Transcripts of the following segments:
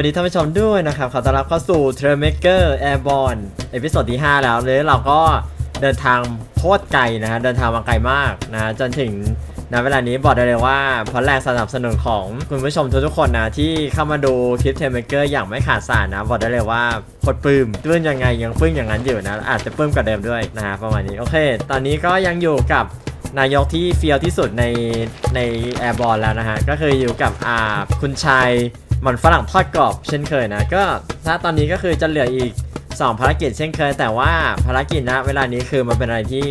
สวัสดีท่านผู้ชมด้วยนะครับ ขอต้อนรับเข้าสู่ t r a i l Maker Airborne เอพิโซดที่ 5 แล้วเลยเราก็เดินทางโคตรไกลนะฮะ เดินทางมาไกลมากนะ จนถึงณเวลานี้บอกได้เลยว่าเพราะแรงสนับสนุนของคุณผู้ชมทุกๆคนนะ ที่เข้ามาดูคลิป t r a i l Maker อย่างไม่ขาดสายนะ บอกได้เลยว่าโคตรปลื้มปื้มยังไงยังปลื้มอย่างนั้นอยู่นะ อาจจะปลื้มกว่าเดิมด้วยนะฮะประมาณนี้โอเค ตอนนี้ก็ยังอยู่กับนายกที่เฟียวที่สุดในในแอร์บอลแล้วนะฮะก็คืออยู่กับอ่าคุณชาย หมันฝรั่งทอดกรอบเช่นเคยนะ ก็ถ้าตอนนี้ก็คือจะเหลืออีก 2 ภารกิจเช่นเคย แต่ว่าภารกิจนะเวลานี้คือมันเป็นอะไรที่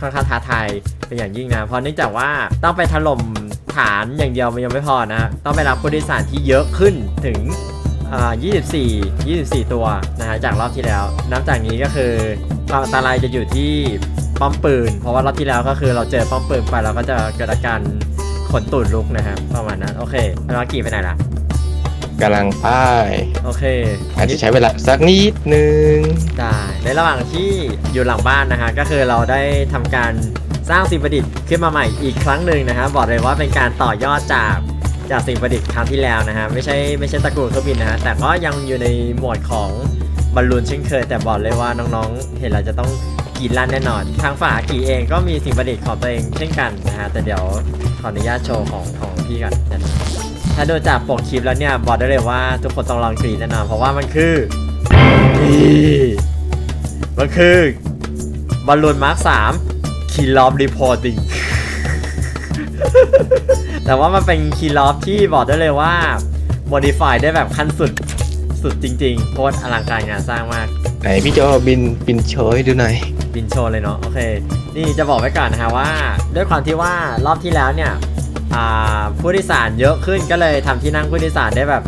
ค่อนข้างท้าทายเป็นอย่างยิ่งนะเพราะเนื่องจากว่าต้องไปถล่มฐานอย่างเดียวมันยังไม่พอนะต้องไปรับผู้โดยสารที่เยอะขึ้นถึงอ่า24 24 ตัวนะฮะจากรอบที่แล้ว นับจากนี้ก็คือความอันตรายจะอยู่ที่ป้อมปืน เพราะว่ารอบที่แล้วก็คือเราเจอป้อมปืนไปเราก็จะเกิดอาการขนตูดลุกนะครับประมาณนั้นโอเคแล้วกี่ไปไหนล่ะ กำลังป้ายโอเคอาจจะใช้เวลาสักนิดนึงได้ในระหว่างที่อยู่หลังบ้านนะฮะก็คือเราได้ทำการสร้างสิ่งประดิษฐ์ขึ้นมาใหม่อีกครั้งหนึ่งนะฮะบอกเลยว่าเป็นการต่อยอดจากจากสิ่งประดิษฐ์ครั้งที่แล้วนะฮะไม่ใช่ไม่ใช่ตระกูลเครื่องบินนะฮะแต่ก็ยังอยู่ในหมวดของบอลลูนเช่นเคย แต่บอกเลยว่าน้องๆ เห็นเราจะต้องกรีดลั่นแน่นอน ทางฝ่ายกีเองก็มีสิ่งประดิษฐ์ของตัวเองเช่นกันนะฮะแต่เดี๋ยวขออนุญาตโชว์ของของพี่ก่อนนะ ถ้าดูจากปกคลิปแล้วเนี่ยบอกได้เลยว่าทุกคนต้องลองกรีดแน่นอนเพราะว่ามันคือนี่มันคือบอลลูนมาร์คสามคีลอมรีพอร์ติ้งแต่ว่ามันเป็นคีย์ล็อบที่บอกได้เลยว่า modify ได้แบบขั้นสุดสุดจริงๆโคตรอลังการงานสร้างมาก ไหนพี่โจบินบินโชยดูหน่อยบินโชว์เลยเนาะโอเค นี่จะบอกไว้ก่อนนะฮะว่า ด้วยความที่ว่ารอบที่แล้วเนี่ยอ่า ผู้โดยสารเยอะขึ้นก็เลยทำที่นั่งผู้โดยสารได้แบบ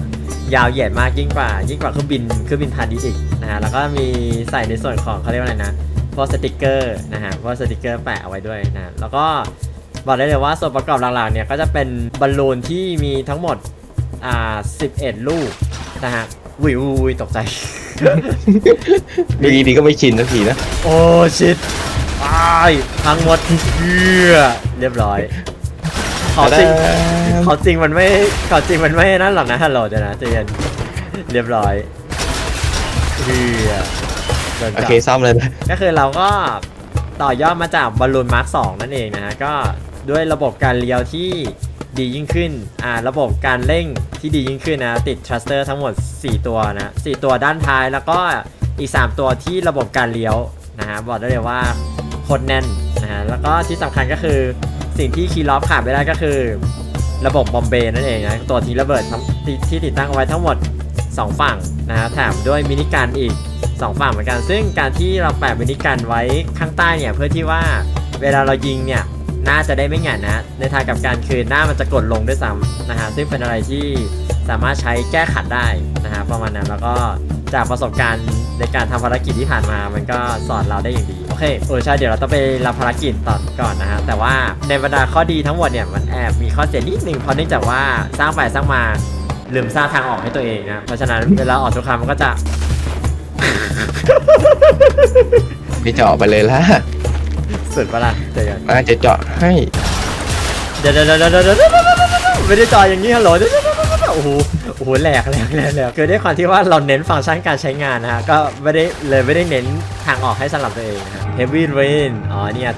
ยาวเหยียดมากยิ่งกว่า ยิ่งกว่าเครื่องบินเครื่องบินพาณิชย์อีกนะฮะแล้วก็มีใส่ในส่วนของเขาเรียกว่าอะไรนะพวกสติกเกอร์นะฮะพวกสติกเกอร์แปะเอาไว้ด้วยนะฮะแล้วก็บอกได้เลยว่าส่วนประกอบหลักๆเนี่ยก็จะเป็นบอลลูนที่มีทั้งหมดอ่า11 ลูกนะฮะวิววิวตกใจดีดีๆก็ไม่ชินสักทีนะ โอ้ชิตตายพังหมดเพื่อเรียบร้อย ขอจริงขอจริงมันไม่ขอจริงมันไม่นั่นหรอกนะฮัลโหลเดี๋ยวนะใจเย็นเรียบร้อยเพื่อโดนโอจับ เคซ่อมเลยนะก็คือเราก็ต่อยอดมาจากบอลลูนมาร์คสนั่นเองนะฮะก็ด้วยระบบการเลี้ยวที่ดียิ่งขึ้นอ่าระบบการเร่งที่ดียิ่งขึ้นนะติดทรัสเตอร์ทั้งหมด 4 ตัวนะ4ตัวด้านท้ายแล้วก็อีก 3 ตัวที่ระบบการเลี้ยวนะฮะบอกได้เลยว่าโคตรแน่นนะฮะแล้วก็ที่สำคัญก็คือ สิ่งที่คีย์ล็อกขาดไม่ได้ก็คือ ระบบบอมเบย์นั่นเองนะตัวทิ้งระเบิดทั้งที่ติดตั้งเอาไว้ทั้งหมด 2 ฝั่งนะฮะแถมด้วยมินิกันอีก 2 ฝั่งเหมือนกัน ซึ่งการที่เราแปะมินิกันไว้ข้างใต้เนี่ยเพื่อที่ว่าเวลาเรายิงเนี่ยน้าจะได้ไม่หงายนะ ในทางกลับการคือหน้ามันจะกดลงด้วยซ้ำนะฮะซึ่งเป็นอะไรที่สามารถใช้แก้ขัดได้นะฮะประมาณนั้นแล้วก็จากประสบการณ์ ในการทำภารกิจที่ผ่านมา มันก็สอนเราได้อย่างดีโอเคเออใช่เดี๋ยวเราต้องไปรับภารกิจต่อก่อนนะฮะแต่ว่าในบรรดาข้อดีทั้งหมดเนี่ยมันแอบมีข้อเสียนิดนึงเพราะเนื่องจากว่าสร้างไปสร้างมาลืมสร้างทางออกให้ตัวเองนะเพราะฉะนั้นเวลาออกทุกครั้งมันก็จะไม่เจาะไปเลยละสุดปะล่ะเจอกันน่าจะเจาะให้เดี๋ยวเดี๋ยวเดี๋ยวเดี๋ยวเดี๋ยวเดี๋ยวไม่ได้จอยอย่างนี้ฮัลโหลเดี๋ยวเดี๋ยวเดี๋ยวเดี๋ยว โอ้โหโอ้โหแหลกแหลกแหลกแหลกคือด้วยความที่ว่าเราเน้นฟังก์ชันการใช้งานนะฮะก็ไม่ได้เลยไม่ได้เน้นทางออกให้สำหรับตัวเองนะฮะ Heavy Rain อ๋อเนี่ย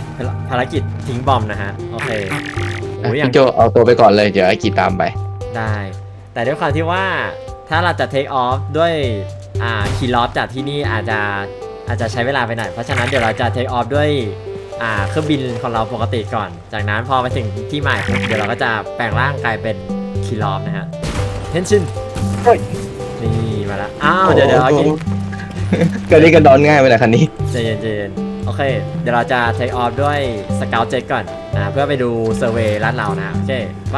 ภารกิจทิ้งบอมนะฮะโอเคโอ้ยอย่างพี่โจเอาตัวไปก่อนเลย เดี๋ยวไอ้กีตามไป ได้ แต่ด้วยความที่ว่าถ้าเราจะ take off ด้วยอ่าคีย์ล็อจากที่นี่อาจจะอาจจะใช้เวลาไปหน่อย เพราะฉะนั้นเดี๋ยวเราจะ take off ด้วยอ่าเครื่องบินของเราปกติก่อน จากนั้นพอไปถึงที่หมายปุ๊บเดี๋ยวเราก็จะแปลงร่างกลายเป็นคีย์ล็อนะฮะ เทนชินเฮ้ย นี่มาแล้วอ้าวเดี๋ยวเดี๋ยวเอากินกระดิกกระดอนง่ายไปเลยคันนี้ ใจเย็นใจเย็นโอเค เดี๋ยวเราจะ take off ด้วยสเกลเจ็ตก่อนนะเพื่อไปดูเซอร์เวย์ลาดเรานะโอเคไป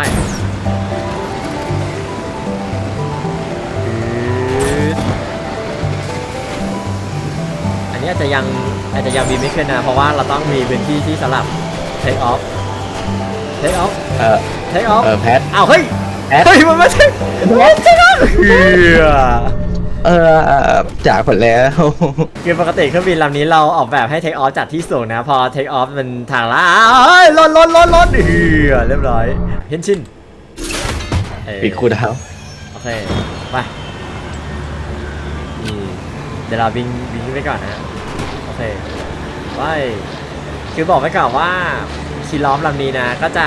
อันนี้อาจจะยังอาจจะยังบินไม่ขึ้นนะ เพราะว่าเราต้องมีพื้นที่ที่สำหรับ take off take off เออ take off เออแพทอ้าวเฮ้ยแอด เฮ้ยมันไม่ใช่ไม่ใช่นะเฮียเออจากผลแล้ว คือปกติเครื่องบินลำนี้เราออกแบบให้ take off จากที่สูงนะ พอ take off มันทางลาดอ้าวเฮ้ยลดลดลดลดเฮียเรียบร้อย เห็นชินเอ้ย ปิดคูลดาวน์โอเค ไปเดี๋ยวเราวิ่งวิ่งไปก่อนนะฮะโอเค ไป คือบอกไว้ก่อนว่า คีล้อมลำนี้นะ ก็จะ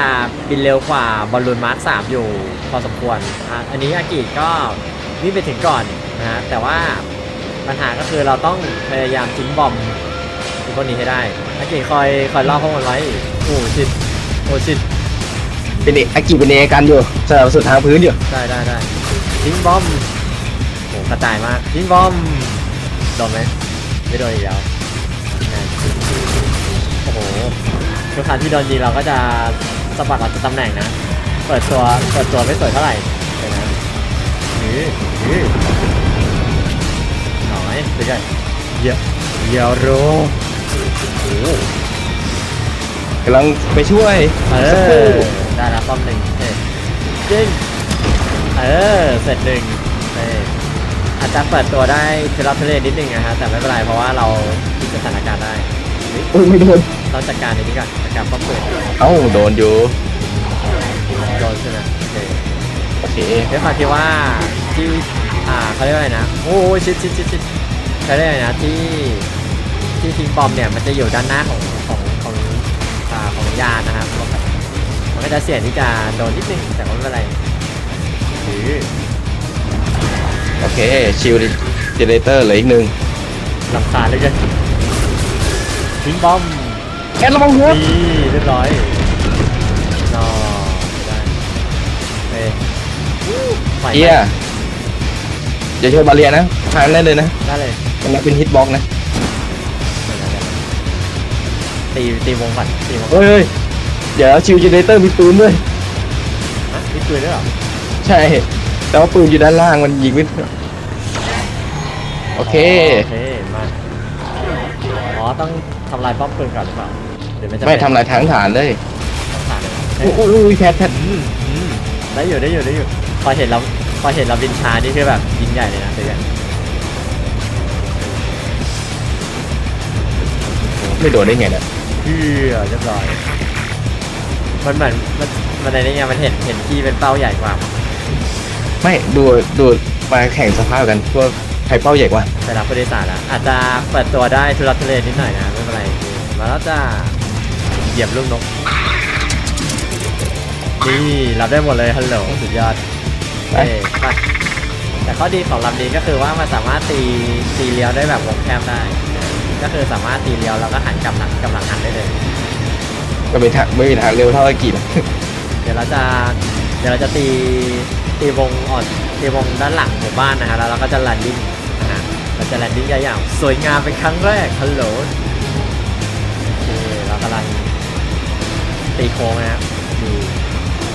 บินเร็วกว่าบอลลูนมาร์คสามอยู่พอสมควรอะอันนี้อากิก็วิ่งไปถึงก่อนนะฮะแต่ว่าปัญหาก็คือเราต้องพยายามทิ้งบอมพวกนี้ให้ได้อากิคอยคอยล่อพวกมันไว้โอ้ชิดโอ้ชิดเป็นเอกอากิเป็นเอกกันอยู่สลับสุดทางพื้นอยู่ได้ได้ได้ทิ้งบอมโหกระจายมากทิ้งบอมโดนไหมไม่โดนอีกแล้ว ทุกครั้งที่โดนยิงเราก็จะสะบัดออกจากตำแหน่งนะ เปิดตัวเปิดตัวไม่สวยเท่าไหร่เดี๋ยวนะหือหือหน่อยเดี๋ยวกันเยอะเยอะโรโอ้กำลังไปช่วยเออได้แล้วป้อมหนึ่งเออจริงเออเสร็จหนึ่งเอออาจจะเปิดตัวได้ทุลักทุเลนิดนึงนะฮะแต่ไม่เป็นไรเพราะว่าเราคิดสถานการณ์ได้ เฮ้ยอุ้ยไม่โดนต้องจัดการในนี้ก่อนจัดการป้อมปืนเอ้าโดนอยู่โดนใช่ไหมโอเคโอเคด้วยความที่ว่าที่อ่าเขาเรียกว่าอะไรนะโอ้ยชิดชิดชิดชิดเขาเรียกอะไรนะที่ที่ทิ้งบอมเนี่ยมันจะอยู่ด้านหน้าของของของอ่าของยานนะครับมันก็จะเสี่ยงที่จะโดนนิดนึงแต่ก็ไม่เป็นไรหรือโอเคชิลเจเนเรเตอร์เหลืออีกหนึ่งลำคาญเหลยกัน ทิ้งบอมแคทระวังหัวนี่เรียบร้อยนอไม่ได้เฮ้ยปล่อยเฮียอย่าช่วยบาเรียนะทางได้เลยนะได้เลยมันนับเป็นฮิตบ็อกนะตีตีวงก่อนตีวงก่อนเฮ้ยเฮ้ยเดี๋ยวชิลเจเนเรเตอร์มีปืนด้วยฮะมีปืนด้วยเหรอ ใช่ แต่ว่าปืนอยู่ด้านล่างมันยิงไม่โอเค โอเค มา อ๋อ ต้อง ทำลายป้อมปืนก่อนหรือเปล่าเดี๋ยวมันจะไม่ทำลายทางฐานเลยต้องผ่านเลยนะอุ้ยอุ้ยแคทแคทอืมอืมได้อยู่ได้อยู่ได้อยู่พอเห็นเราพอเห็นเราบินช้านี่คือแบบยิงใหญ่เลยนะเดี๋ยวกันไม่โดนได้ไงเนี่ยเพื่อเรียบร้อยมันเหมือนมันมันอะไรเนี่ยมันเห็นเห็นที่เป็นเป้าใหญ่กว่า ไม่ดูดูมาแข่งสภาพกันว่าใค รเป้าใหญ่กว่าแต่รับผู้โดยสารอะอาจจะเปิดตัวได้ทุรักทุเลนิดหน่อยนะไม่เป็นไรมาแล้วจ้าเหยียบลูกนกนี่รับได้หมดเลยฮัลโหลสุดยอดไป เอ้ยไปแต่ข้อดีของลำนี้ก็คือว่ามันสามารถตีตีเลี้ยวได้แบบวงแคบได้ ก็คือสามารถตีเลี้ยวแล้วก็หันกำลังกำลังหันได้เลย ก็ไม่ทางไม่มีทางเร็วเท่าอากินะเดี๋ยวเราจะเดี๋ยวเราจะตีตีวงอ่อนตีวงด้านหลังหมู่บ้านนะฮะแล้วเราก็จะแลนดิ้งนะฮะ เราจะแลนดิ้งได้อย่างสวยงามเป็นครั้งแรกฮัลโหลโอเคเรากำลังตีโค้งนะครับดู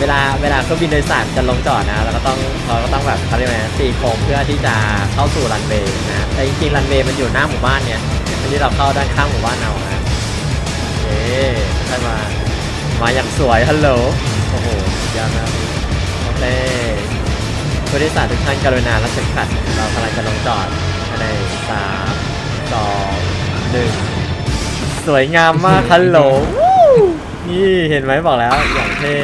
เวลาเวลาเครื่องบินโดยสารจะลงจอดนะเราก็ต้องเราก็ต้องแบบเขาเรียกว่าไงตีโค้งเพื่อที่จะเข้าสู่รันเวย์นะแต่จริงๆรันเวย์มันอยู่หน้าหมู่บ้านเนี่ยอันนี้เราเข้าด้านข้างหมู่บ้านเอานะโอเคได้มามาอย่างสวยฮัลโหลโอ้โหยอดมากโอเคผู้โดยสารทุกท่านกรุณารับเข็มขัดเรากำลังจะลงจอด ในสามสองหนึ่งสวยงามมากฮัลโหลวู้นี่เห็นไหมบอกแล้วอย่างเท่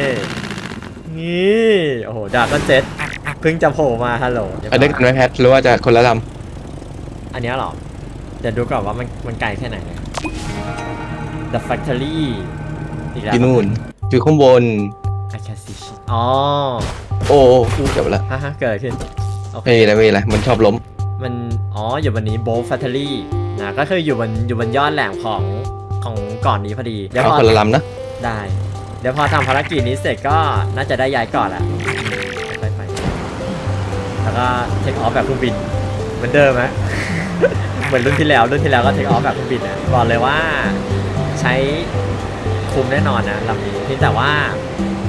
นี่โอ้โหดาบก็เจ็ตเพิ่งจะโผล่มาฮัลโหลเดี๋ยวอันนี้กันไหมแพทหรือว่าจะคนละลอันเนี้ยเหรอเดี๋ยวดูก่อนว่ามันมันไกลแค่ไหน The Factory อีกำแล้วที่นู่นอยู่ข้างบน I can see shit อ๋อโอ้อู้จบละฮ่าฮ่าเกิดอะไรขึ้นโอเคไม่มีอะไรไม่มีอะไรมันชอบล้ม มันอ๋ออยู่บนนี้โบฟัตเทอรี่นะก็คืออยู่บนอยู่บนยอดแหลมของของเก่อนนี้พอดีเดี๋ยวเอาพอคนละลำนะได้ เดี๋ยวพอทำภารกิจนี้เสร็จก็น่าจะได้ย้ายเก่อนละไปไปแล้วก็เทคออฟแบบเครื่องบินเหมือนเดิมไหมเหมือนรุ่นที่แล้วรุ่นที่แล้วก็เทคออฟแบบเครื่องบินนะบอกเลยว่าใช้คุ้มแน่นอนนะลำนี้เพียงแต่ว่า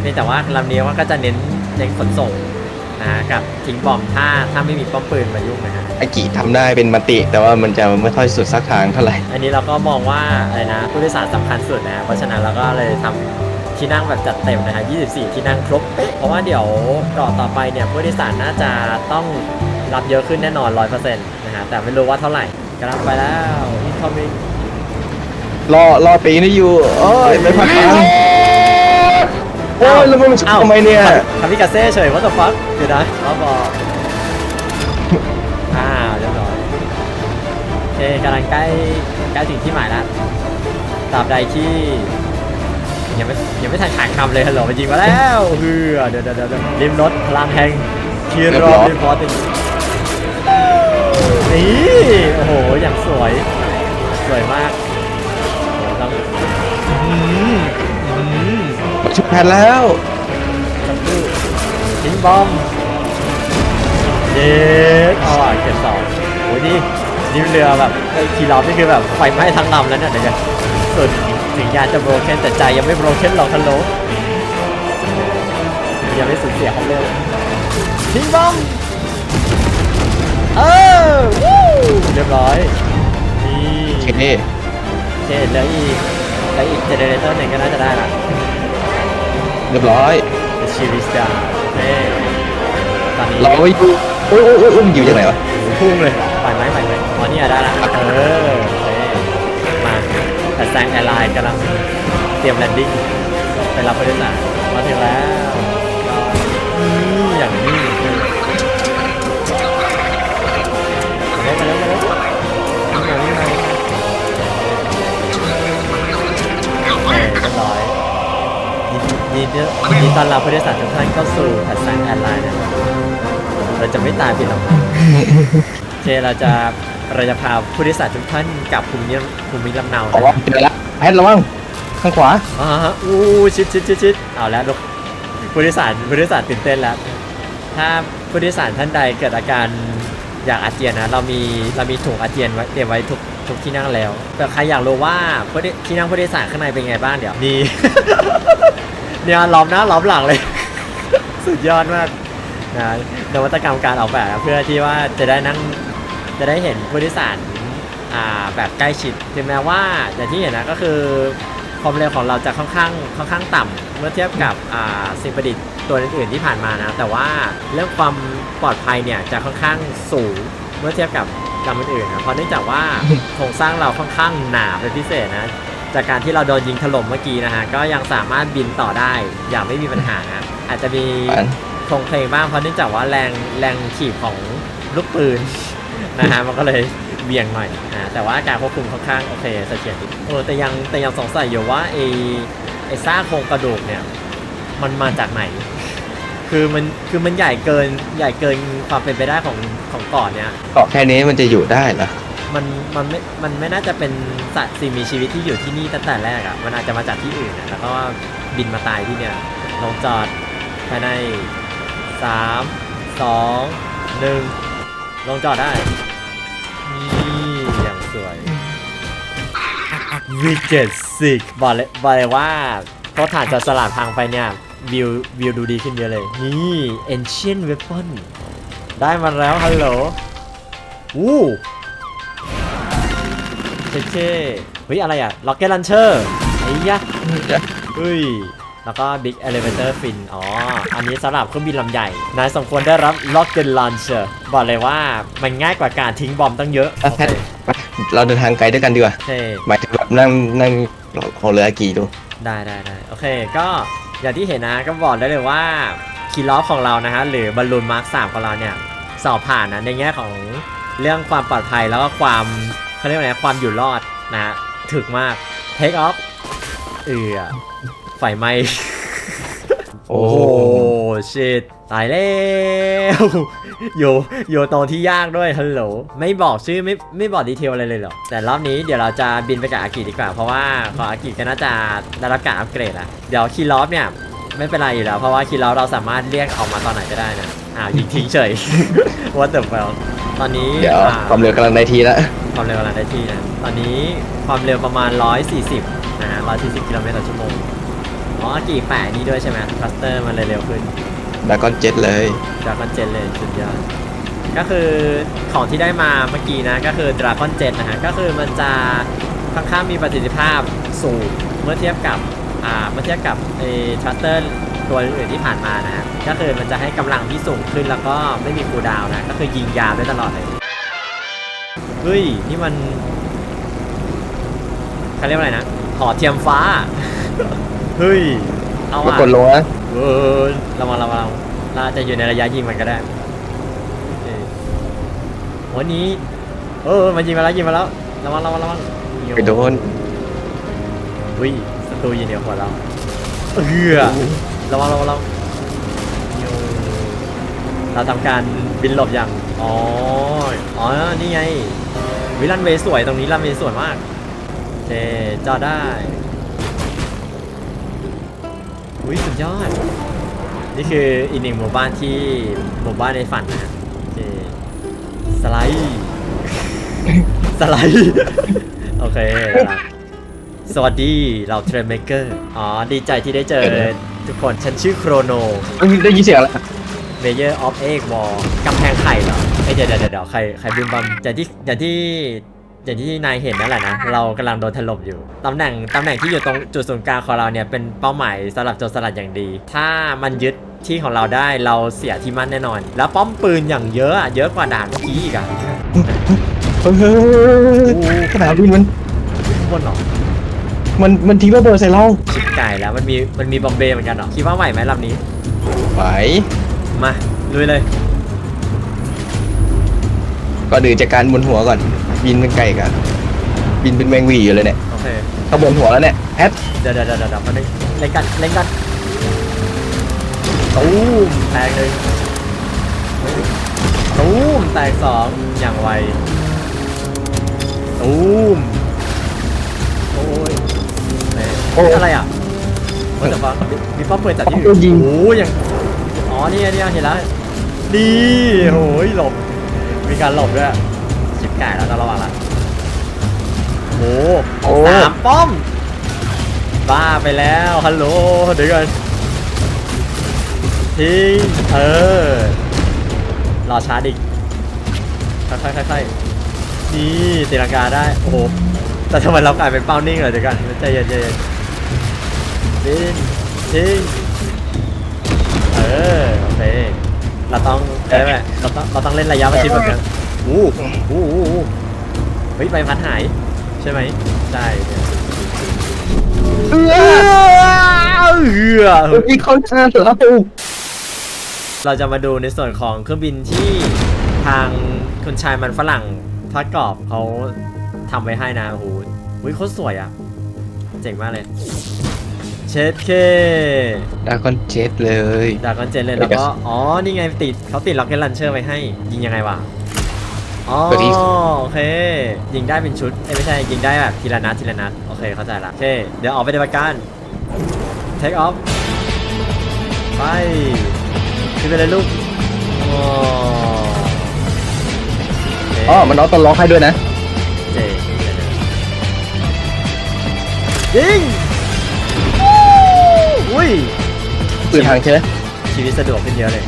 เพียงแต่ว่าลำนี้ว่าก็จะเน้นเน้นขนส่งนะกับทิ้งบอมถ้าถ้าไม่มีป้อมปืนมายุ่งนะฮะ อากิทำได้เป็นมันติ แต่ว่ามันจะไม่ค่อยสุดสักทางเท่าไหร่ อันนี้เราก็มองว่าอะไรนะผู้โดยสารสำคัญสุดนะ เพราะฉะนั้นเราก็เลยทำที่นั่งแบบจัดเต็มนะฮะ 24 ที่นั่งครบเป๊ะเพราะว่าเดี๋ยวต่อต่อไปเนี่ยผู้โดยสารน่าจะต้องรับเยอะขึ้นแน่นอน 100%นะฮะ แต่ไม่รู้ว่าเท่าไหร่กำลังไปแล้ว incoming รอรอปีนี้อยู่โอ้ยไม่พักทางโอ้ยแล้วมันชนทำไมเนี่ย ทำพิกาเซ่เฉย what the fuck เดี๋ยวนะเขาบอก กำลังใกล้ใกล้ถึงที่หมายแล้วตราบใดที่ยังไม่ยังไม่ทันขายคำเลยฮัลโหลมันยิงมาแล้วเฮือเดี๋ยวเดี๋ยวเดี๋ยวริมรถพลังแห่งคีรอริมพอตินี่โอ้โหอย่างสวย สวยมากโหต้องอื้อหืออื้อหือมาชุบแพนแล้วสักครู่ทิ้งบอมเย็ดอาอะเก็บสองโอ้ยนี่ นี่เรือแบบไอ้คีรอนี่คือแบบไฟไหม้ทั้งลำแล้วเนี่ยเดี๋ยวกันส่วนถึงยานจะโบรเคนแต่ใจยังไม่โบรเคนหรอกฮัลโหลยังไม่สูญเสียความเร็วทิ้งบอมเออวู้เรียบร้อยนี่โอเคโอเคเหลืออีกเหลืออีกเจเนเรเตอร์หนึ่งก็น่าจะได้ละเรียบร้อย The Series d a เอ้ตอนนี้เราไปดูโอ้ยโอ้ยโอ้ยโอ้ยมันอยู่ยังไงวะโอ้โหพุ่งเลย ไปไหมไปไหมอ๋อเนี่ยได้ละเออโอเคมาแต่แซงแอร์ไลน์กำลังเตรียมแลนดิ้งไปรับผู้โดยสารมาถึงแล้วก็อืมอย่างนี้มาเร็วมาเร็วมาเร็วมาเร็วมาเร็วมาเร็วโอเคเรียบร้อยยินดียินดียินดีต้อนรับผู้โดยสารทุกท่านเข้าสู่แพทซังแอร์ไลน์นะครับเราจะไม่ตายผิดหรอก เคเราจะเราจะพาผู้โดยสารทุกท่านกลับภูมิภูมิลำเนาอ๋อนะครับเจอแล้วแพนระวังข้างขวาอ่าฮะอู้ชิดชิดชิดชิดเอาแล้วลูกผู้โดยสารผู้โดยสารตื่นเต้นแล้ว ถ้าผู้โดยสารท่านใดเกิดอาการอยากอาเจียนนะเรามีเรามีถุงอาเจียนไว้เตรียมไว้ทุกทุกที่นั่งแล้ว แต่ใครอยากรู้ว่าผู้โดยที่นั่งผู้โดยสารข้างในเป็นไงบ้างเดี๋ยวนี่ เนี่ยล้อมหน้าล้อมหลังเลย สุดยอดมากนะนวัตกรรมการออกแบบเพื่อที่ว่าจะได้นั่ง จะได้เห็นผู้โดยสารอ่าแบบใกล้ชิดถึงแม้ว่าอย่างที่เห็นนะก็คือความเร็วของเราจะค่อนข้างค่อนข้างต่ำเมื่อเทียบกับอ่าสิ่งประดิษฐ์ตัวอื่นๆที่ผ่านมานะ แต่ว่าเรื่องความปลอดภัยเนี่ยจะค่อนข้างสูงเมื่อเทียบกับลำอื่นๆนะเพราะเนื่องจากว่าโครงสร้างเราค่อนข้างหนาเป็นพิเศษนะจากการที่เราโดนยิงถล่มเมื่อกี้นะฮะก็ยังสามารถบินต่อได้อย่างไม่มีปัญหานะอาจจะมีอันโครงเพลงบ้างเพราะเนื่องจากว่าแรงแรงขีบของลูกปืน นะฮะมันก็เลยเบี่ยงหน่อยอ่าแต่ว่าการควบคุมค่อนข้างโอเคเสถียรดีเออแต่ยังแต่ยังสงสัยอยู่ว่าไอไอซากโครงกระดูกเนี่ยมันมาจากไหน คือมันคือมันใหญ่เกินใหญ่เกินความเป็นไปได้ของของเก่อนเนี่ยเกาะแค่นี้มันจะอยู่ได้เหรอมันมันไม่มันไม่น่าจะเป็นสัตว์สิ่งมีชีวิตที่อยู่ที่นี่ตั้งแต่แรกอะ่ะมันอาจจะมาจากที่อื่นอะแล้วก็บินมาตายที่เนี่ยลงจอดภายในสามสองหนึ่ง ลงจอดได้ นี่อย่างสวยวิกเก็ตซิกบอกเลยบอกเลยว่าพอฐานจะสลัดทางไปเนี่ยวิววิวดูดีขึ้นเยอะเลย นี่ Ancient Weapon ได้มาแล้วฮัลโหลอู้เท่เฮ้ย อะไรอะ Rocket Launcher ไอ้ยะเฮ้ย แล้วก็ Big Elevator Fin อ๋อ อันนี้สำหรับเครื่องบินลำใหญ่ นายสมควรได้รับ Rocket Launcher บอกเลยว่ามันง่ายกว่าการทิ้งบอมตั้งเยอะอะโอแพเคทไปเราเดินทางไกลด้วยกันดีกว่าเท่หมายถึงแบบนั่งนั่งของเรือกี่ดู ได้ได้ได้โอเค ก็อย่างที่เห็นนะก็บอกได้เลยว่าคีล้อของเรานะฮะหรือบอลลูนมาร์คสของเราเนี่ยสอบผ่านนะในแง่ของเรื่องความปลอดภัยแล้วก็ความเขาเรียกว่าไงความอยู่รอดนะฮะถึกมาก Take off เอือ ไฟไหม้โอ้โอ้โหชิตตายแล้วโยโยโตที่ยากด้วยฮัลโหลไม่บอกชื่อไม่ไม่บอกดีเทลอะไรเลยเหรอแต่รอบนี้เดี๋ยวเราจะบินไปกับอากิดีกว่าเพราะว่าของอากิก็น่าจะได้รับการอัปเกรดแล้วเดี๋ยวคีย์ลอฟเนี่ยไม่เป็นไรอยู่แล้วเพราะว่าคีย์ลอฟเราสามารถเรียกออกมาตอนไหนก็ได้นะอ้าวยิงทิ้งเฉย What the fuck ตอนนี้เดี๋ยวอ่าความเร็วกำลังได้ทีแล้วความเร็วกำลังได้ที่นะตอนนี้ความเร็วประมาณ 140นะฮะ140กิโลเมตรต่อชั่วโมง อ๋ออากี่แปะนี้ด้วยใช่ไหมคลัสเตอร์มันเลยเร็วขึ้นแล้วก็เจ็ตเลยดราก้อนเจ็ตเลยสุดยอดก็คือของที่ได้มาเมื่อกี้นะก็คือดราก้อนเจ็ตนะฮะก็คือมันจะค่อนข้างมีประสิทธิภาพสูงเมื่อเทียบกับอ่าเมื่อเทียบกับไอ้ทรัสเตอร์ตัวอื่นๆที่ผ่านมานะฮะก็คือมันจะให้กำลังที่สูงขึ้นแล้วก็ไม่มีคูลดาวน์นะก็คือยิงยาวได้ตลอดเลยเฮ้ยนี่มันเขาเรียกว่าอะไรนะหอเทียมฟ้า เฮ้ย เอามากอะดลงนะเออระวังระวังเราจะอยู่ในระยะยิงมันก็ได้โอเควันนี้ เออมันยิงมาแล้วยิงมาแล้วระวังระวังระวังไปโดนวิศัตรูยิงเดียวหัวเราเออระวังระวังระวังโย่เราทำการบินหลบอย่างอ๋ออ๋อนี่ไงวิลันเวย์สวยตรงนี้ลันเวย์สวยมากโอเคจอดได้ อุ้ยสุดยอด นี่คืออีกหนึ่งหมู่บ้านที่หมู่บ้านในฝันนะฮะโอเคสไลด์สไลด์โอเคครับสวัสดีเราเทรนเมเกอร์อ๋อดีใจที่ได้เจอทุกคนฉันชื่อโครโนเอ้ยได้ยินเสียงแล้วเมเยอร์ออฟเอ็กวอลกำแพงไข่เหรอเอ้ยเดี๋ยวเดี๋ยวเดี๋ยวใครใครบิมบัมอย่างที่อย่างที่ อย่างที่นายเห็นนั่นแหละนะ เรากำลังโดนถล่มอยู่ตำแหน่งตำแหน่งที่อยู่ตรงจุดศูนย์กลางของเราเนี่ยเป็นเป้าหมายสำหรับโจรสลัดอย่างดี ถ้ามันยึดที่ของเราได้เราเสียที่มั่นแน่นอน แล้วป้อมปืนอย่างเยอะอะเยอะกว่าด่านเมื่อกี้อีกอะเฮ้ยขนาดบินมันข้างบนเหรอมันมันทิ้งระเบิดใส่เราชิบไก่แล้วมันมีมันมีบอมเบย์เหมือนกันเหรอคิดว่าไหวไหมลำนี้ ไหวมาลุยเลย ก็ดือจากการบนหัวก่อน บินเป็นไก่กันบินเป็นแมงหวีอยู่เลยเนี่ยโอเคข้างบนหัวแล้วเนี่ยแอดเดี๋ยวเดี๋ยวเดี๋ยวเดี๋ยวมาเล่นเล่นกันเล่นกันตูมแตกหนึ่งตูมแตกสองอย่างไวตูมโอ้ยเอ๊ะโอ้ อะไรอะว่าแต่ฟังมีป้อมปืนจากที่ป้อมปือื่นนยิงโอ้ยอย่างอ๋อนี่ไงนี่ไงเห็นแล้วดีโอ้ยหลบ มีการหลบด้วยชิบไก่แล้วต้องระวังละโอ้โอ้สามป้อม บ้าไปแล้วฮัลโหลเดี๋ยวก่อนทิ้งเออรอชาร์จอีกค่อยๆค่อยๆนี่ตีลังกาได้โอ้โหแต่ทำไมเรากลายเป็นเป้านิ่งเลยเดี๋ยวกันใจเย็นใจเย็นบินทิ้งเออโอเค เราต้องเอ้ยไม่เราต้องเราต้องเล่นระยะประชิดแบบนี้อู้อู้อู้อู้เฮ้ยใบพัดหาย ใช่ไหมใช่เนี่ยเอเอออเอือมีคนฆ่าเราเราจะมาดูในส่วนของเครื่องบินที่ทางคุณชายมันฝรั่งทอดกรอบเขาทำไว้ให้นะโอ้โหอุ้ยโคตรสวยอะ เจ๋งมากเลยเชดเคดาคอนเจ็ตเลย ดากอนเจนเลยแล้วก็ อ๋อ นี่ไงติดเขาติดล็อกเก็ตลันเชอร์ไว้ให้ ยิงยังไงวะ อ๋อโอเค ยิงได้เป็นชุดเอ้ยไม่ใช่ ยิงได้แบบทีละนัดทีละนัด โอเค เข้าใจละโอเค เดี๋ยวออกไปปฏิบัติการ take off ไปขึ้นไปเลยลูกอ๋อโเคอ๋อ มันเอาตอนล็อกให้ด้วยนะ เจ๋งยิง ปืนพังใช่ไหมชีวิตสะดวกขึ้นเยอะเลย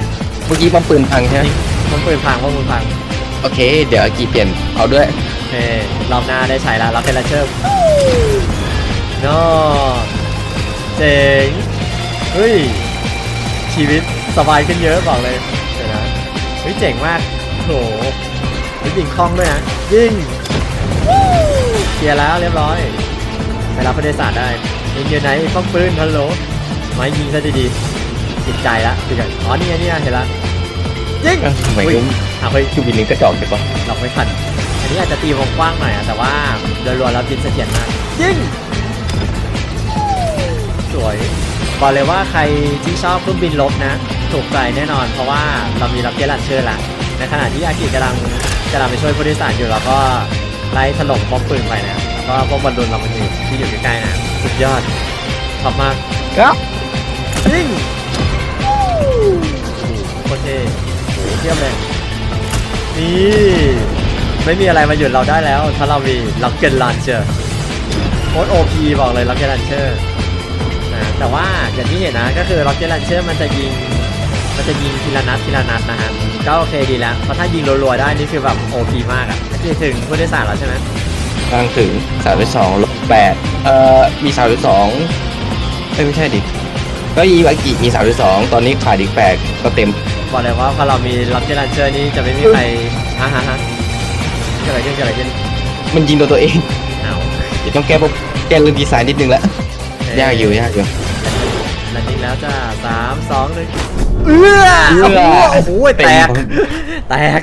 เมื่อกี้ปั๊มปืนพังใช่ไหมมันปืนพังเพราะมือพังโอเค เดี๋ยวอากีเปลี่ยนเอาด้วยโอเครอบหน้าได้ใช้แล้วรับเป็นลันเชอร์โนเจ๋งเฮ้ยชีวิตสบายขึ้นเยอะบอกเลยเดี๋ยวนะเฮ้ยเจ๋งมากโหเฮ้ยยิงคล่องด้วยนะยิงเคลียร์แล้วเรียบร้อยไปรับผู้โดยสารได้ยิงอยู่ไหนป้อมปืนฮัลโหลไม้ยิงซะดีๆ ติดใจละติดใจอ๋อนี่ไงนี่ไงเห็นละยิงเอ้าทำไมอุ๊ยถึงอะเฮ้ยคือบินลิงกระจอกดีกว่าเราไม่ทันอันนี้อาจจะตีวงกว้างหน่อยอะแต่ว่าโดยรวมแล้วบินเสถียรมากยิงสวยบอกเลยว่าใครที่ชอบเครื่องบินลบนะ ถูกใจแน่นอน เพราะว่าเรามีล็อกเก็ตลันเชอร์ละในขณะที่อากิกำลังกำลังไปช่วยผู้โดยสารอยู่เราก็ไล่ถล่มป้อมปืนไปนะแล้วก็พวกบอลลูนเรามันอยู่ที่อยู่ใกล้ๆนะสุดยอดชอบมากครับยิงโอ้โหโคตรเท่โอ้โหเทียบเลยนี่ไม่มีอะไรมาหยุดเราได้แล้ว ถ้าเรามีล็อกเก็ตลันเชอร์โคตรโอพีบอกเลยล็อกเก็ตลันเชอร์นะแต่ว่าอย่างที่เห็นนะก็คือล็อกเก็ตลันเชอร์มันจะยิงมันจะยิงทีละนัดทีละนัดนะฮะก็โอเคดีแล้วเพราะถ้ายิงรัวๆได้นี่คือแบบโอพีมากอะ่ะที่ถึงผู้โดยสารแล้วใช่ไหมกลางถึงสามสองลบแปดเอ่อมีสามสองไม่ใช่ดิก็ยีวากิมีสามสองตอนนี้ขาดอีกแปดก็เต็ม บอกเลยว่าพอเรามีล็อกเก็ตลันเชอร์นี่จะไม่มีใครฮ่าฮ่าฮ่าเกิดอะไรขึ้นเกิดอะไรขึ้นมันยิงตัวตัวเองอ้าวเดี๋ยวต้องแก้พวกแก้เรื่องดีไซน์นิดนึงละยากอยู่ยากอยู่แล้วจริงแล้วจ้าสามสองหนึ่งเอื้อเอื้อโอ้โหแตกเต็มแตก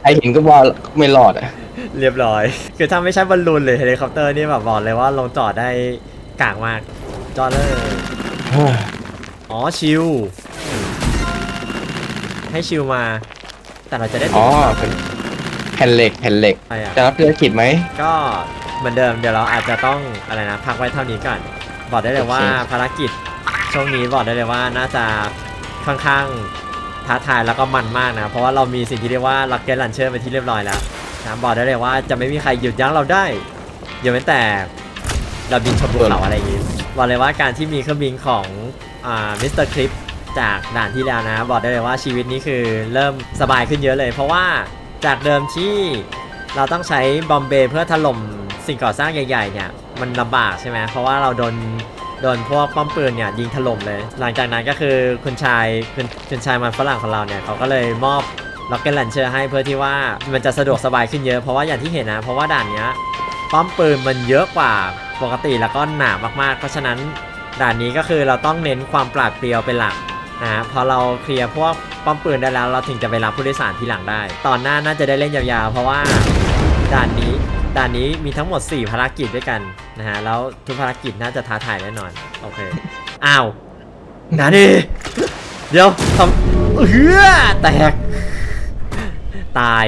ใครเห็นก็ว่าไม่รอดอะเรียบร้อย คือถ้าไม่ใช่บอลลูนหรือเฮลิคอปเตอร์นี่แบบบอกเลยว่าลงจอดได้กากมาก จอดเลย อ๋อชิล ให้ชิลมา แต่เราจะได้อ๋อเป็นแผ่นเหล็กแผ่นเหล็กอะไรอะ จะรับภารกิจไหม ก็เหมือนเดิมเดี๋ยวเราอาจจะต้องอะไรนะพักไว้เท่านี้ก่อน บอกได้เลยว่าโอเค ภารกิจช่วงนี้บอกได้เลยว่าน่าจะค่อนข้างท้าทายแล้วก็มันมากนะ เพราะว่าเรามีสิ่งที่เรียกว่าล็อกเก็ตลันเชอร์ไปนที่เรียบร้อยแล้วนะบอกได้เลยว่าจะไม่มีใครหยุดยั้งเราได้ยกเว้นแต่เราบินชนภูเขาอะไรอย่างงี้บอกเลยว่าการที่มีเครื่องบินของอ่ามิสเตอร์คลิป จากด่านที่แล้วนะ บอกได้เลยว่าชีวิตนี้คือเริ่มสบายขึ้นเยอะเลย เพราะว่าจากเดิมที่เราต้องใช้บอมเบย์เพื่อถล่มสิ่งก่อสร้างใหญ่ๆเนี่ยมันลำบากใช่ไหมเพราะว่าเราโดนโดนพวกป้อมปืนเนี่ยยิงถล่มเลย หลังจากนั้นก็คือคุณชายคุณคุณชายมันฝรั่งของเราเนี่ยเขาก็เลยมอบล็อกเก็ตลันเชอร์ให้เพื่อที่ว่ามันจะสะดวกสบายขึ้นเยอะเพราะว่าอย่างที่เห็นนะ เพราะว่าด่านเนี้ยป้อมปืนมันเยอะกว่าปกติแล้วก็หนามากๆ เพราะฉะนั้นด่านนี้ก็คือเราต้องเน้นความปราดเปรียวเป็นหลัก นะฮะพอเราเคลียร์พวกป้อมปืนได้แล้ว เราถึงจะไปรับผู้โดยสารทีหลังได้ ตอนหน้าน่าจะได้เล่นยาวๆ เพราะว่าด่านนี้ด่านนี้มีทั้งหมด 4 ภารกิจด้วยกันนะฮะแล้วทุกภารกิจน่าจะท้าทายแน่นอนโอเคอ้าวนานี่เดี๋ยวทำเฮือแตก ตาย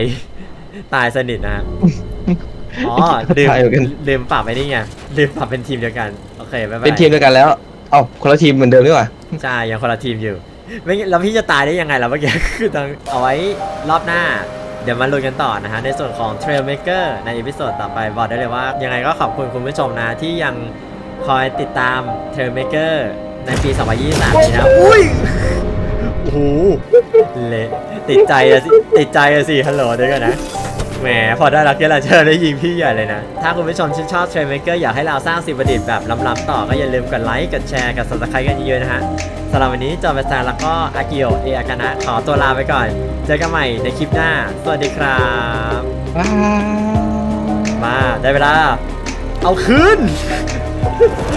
ตายสนิทนะฮะอ๋อลืมตายเหมือนกันลืมปรับไปนี่ไงลืมปรับเป็นทีมเดียวกันโอเคบ๊ายบายเป็นทีมเดียวกันแล้วเอ้าคนละทีมเหมือนเดิมนี่หว่า ใช่ยังคนละทีมอยู่ ไม่งั้นแล้วพี่จะตายได้ยังไงล่ะเมื่อกี้ คือต้องเอาไว้รอบหน้า เดี๋ยวมาลุ้นกันต่อนะฮะ ในส่วนของ Trailmaker ในอีพิโซดต่อไปบอกได้เลยว่า ยังไงก็ขอบคุณคุณผู้ชมนะ ที่ยังคอยติดตาม Trailmaker ในปี 2023 นี้นะอุ้ยโอ้โหเละติดใจอะสิติดใจอะสิฮัลโหลเดี๋ยวก่อนนะ แหมพอได้รับเกลาเชอร์ได้ยิงพี่ใหญ่เลยนะ ถ้าคุณผู้ชมชื่นชอบเทรนเมเกอร์อยากให้เราสร้างสิ่งประดิษฐ์แบบล้ำๆต่อก็อย่าลืมกดไลค์กดแชร์กด subscribe กันเยอะๆนะฮะสำหรับวันนี้จอห์นเบสซานแล้วก็อากิโอเออากานะขอตัวลาไปก่อน เจอกันใหม่ในคลิปหน้า สวัสดีครับว้าวมาได้เวลา เอาคืน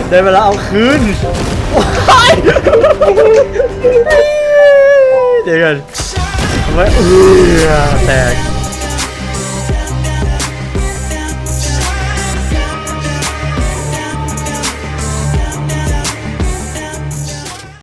ได้เวลาเอาคืนว้ายเดี๋ยวกันไว้เออแตก